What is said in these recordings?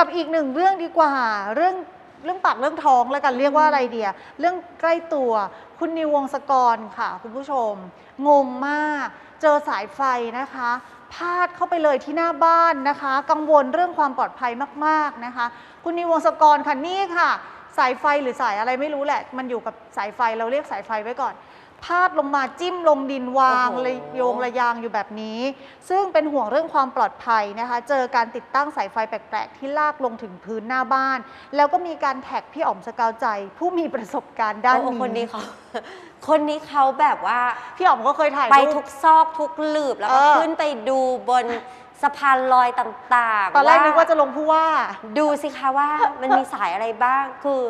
กับอีกหนึ่งเรื่องดีกว่าเรื่องเรื่องปากเรื่องท้องแล้วกันเรียกว่าอะไรเดียเรื่องใกล้ตัวคุณนิววงศกรค่ะ คุณผู้ชม งงมาก เจอสายไฟนะคะ พาดเข้าไปเลยที่หน้าบ้านนะคะ กังวลเรื่องความปลอดภัยมากๆนะคะ คุณนิววงศกรค่ะนี่ค่ะ สายไฟหรือสายอะไรไม่รู้แหละ มันอยู่กับสายไฟเราเรียกสายไฟไว้ก่อน พาดลงมาจิ้มลงดินวางโอ้โห เลยโยงระยางอยู่แบบนี้ ซึ่งเป็นห่วงเรื่องความปลอดภัยนะคะ เจอการติดตั้งสายไฟแปลก ๆ ที่ลากลงถึงพื้นหน้าบ้าน แล้วก็มีการแท็กพี่อ๋อมสกาวใจ ผู้มีประสบการณ์ด้านโอ้นี้คนนี้เขาคนนี้เขาแบบว่า พี่อ๋อมก็เคยถ่ายไปรูทุปกซอกทุกหลืบแล้วก็เออ ขึ้นไปดูบนสะพานลอยต่างๆตอนแรกนึกว่าจะลงผู้ว่า ดูสิคะว่ามันมีสายอะไรบ้าง คือ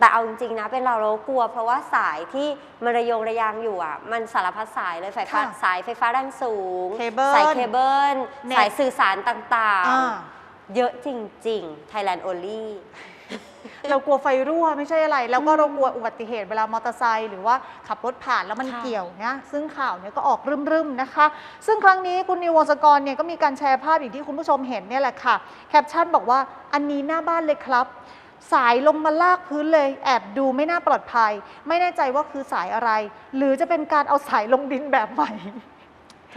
แต่เอาจริงๆนะเป็นเราเรากลัว เพราะว่าสายที่มันระโยงระยางอยู่อะมันสารพัดสายเลยไฟฟ้าค่ะสายไฟฟ้าแรงสูงเคเบิลสายเคเบิลเน็ต สายสื่อสารต่างอ่าๆ เยอะจริงๆ Thailand only เรากลัวไฟรั่วไม่ใช่อะไร แล้วก็เรากลัวอุบัติเหตุเวลามอเตอร์ไซค์หรือว่าขับรถผ่านแล้วมันค่ะ เกี่ยวเนี่ยซึ่งข่าวเนี่ยก็ออกรึมๆนะคะ ซึ่งครั้งนี้คุณนิววงศกรเนี่ยก็มีการแชร์ภาพอย่างที่คุณผู้ชมเห็นเนี่ยแหละค่ะ แคปชั่นบอกว่าอันนี้หน้าบ้านเลยครับ สายลงมาลากพื้นเลย แอบดูไม่น่าปลอดภัย ไม่แน่ใจว่าคือสายอะไร หรือจะเป็นการเอาสายลงดินแบบใหม่ โถ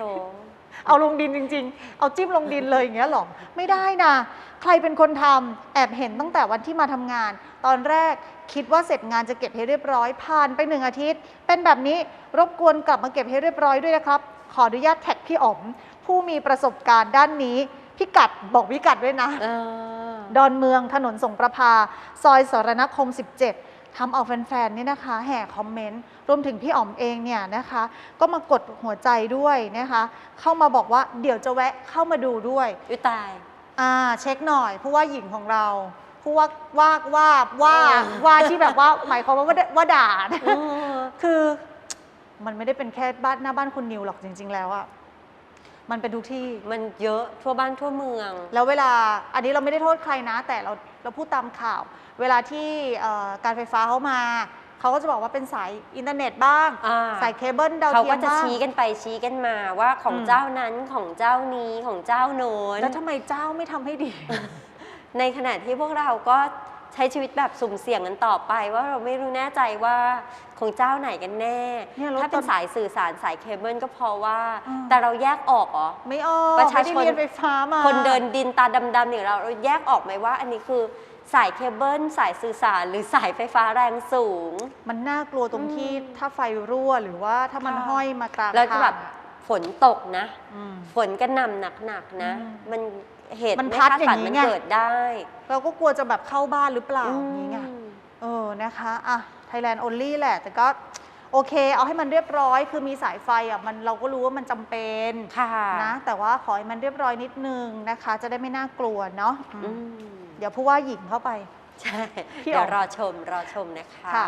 เอาลงดินจริง ๆ เอาจิ้มลงดินเลยอย่างเงี้ยหรอ ไม่ได้นะ ใครเป็นคนทำแอบเห็นตั้งแต่วันที่มาทำงาน ตอนแรกคิดว่าเสร็จงานจะเก็บให้เรียบร้อย ผ่านไปหนึ่งอาทิตย์ เป็นแบบนี้รบกวนกลับมาเก็บให้เรียบร้อยด้วยนะครับ ขออนุญาตแท็กพี่อ๋อม ผู้มีประสบการณ์ด้านนี้ พิกัดบอกพิกัดด้วยนะเออ ดอนเมืองถนนสงประพาซอยสรณคม 17 ทำเอาแฟนๆเนี่ยนะคะ แห่คอมเมนต์ รวมถึงพี่อ๋อมเองเนี่ยนะคะ ก็มากดหัวใจด้วยนะคะ เข้ามาบอกว่าเดี๋ยวจะแวะเข้ามาดูด้วยอุยตาย อ่าเช็คหน่อยผู้ว่าหญิงของเราผู้ว่าว่าว่าว่าเออว่าที่แบบว่าหมายความว่าว่าว่าด่านะเออคือมันไม่ได้เป็นแค่บ้านหน้าบ้านคุณนิวหรอกจริง ๆ แล้วอะ มันเป็นทุกที่ มันเยอะทั่วบ้านทั่วเมือง แล้วเวลาอันนี้เราไม่ได้โทษใครนะ แต่เราเราพูดตามข่าว เวลาที่เอ่อการไฟฟ้าเขามา เขาก็จะบอกว่าเป็นสายอินเทอร์เน็ตบ้าง อ่า สายเคเบิลดาวเขาเทียก็มจะบ้าง ชี้กันไปชี้กันมาว่าของอืม เจ้านั้นของเจ้านี้ของเจ้าโน้นแล้วทำไมเจ้าไม่ทำให้ดี ในขณะที่พวกเราก็ ใช้ชีวิตแบบสุ่มเสี่ยงกันต่อไป ว่าเราไม่รู้แน่ใจว่าของเจ้าไหนกันแน่ เนี่ยรถ ถ้าเป็นตอนสายสื่อสารสายเคเบิลก็เพราะว่าอืมแต่เราแยกออกเหรอ ไม่ออกประชาชน ไม่ได้เรียนไฟฟ้ามาคนเดินดินตาดำๆอย่างเราเราแยกออกไหมว่า อันนี้คือสายเคเบิลสายสื่อสารหรือสายไฟฟ้าแรงสูง มันน่ากลัวตรงที่อืมถ้าไฟรั่วหรือว่าถ้ามันค่ะ ห้อยมากลางแล้วจะแบบทางฝนตกนะ อืม ฝนกระหน่ำหนักๆนะ อืม มัน เหตุมันไม่พัดคาดฝันอย่างนี้มันไง เกิดได้ เราก็กลัวจะแบบเข้าบ้านหรือเปล่าอย่างนี้ไงอืมเออ นะคะ อะ Thailand only แหละ แต่ก็โอเค เอาให้มันเรียบร้อย คือมีสายไฟอะ มันเราก็รู้ว่ามันจำเป็นค่ะนะ แต่ว่าขอให้มันเรียบร้อยนิดนึงนะคะ จะได้ไม่น่ากลัวเนาะอืมอืมเดี๋ยวผู้ว่าหญิงเข้าไป ใช่ พี่เดี๋ยวอ๋อมรอชมรอชมนะคะค่ะ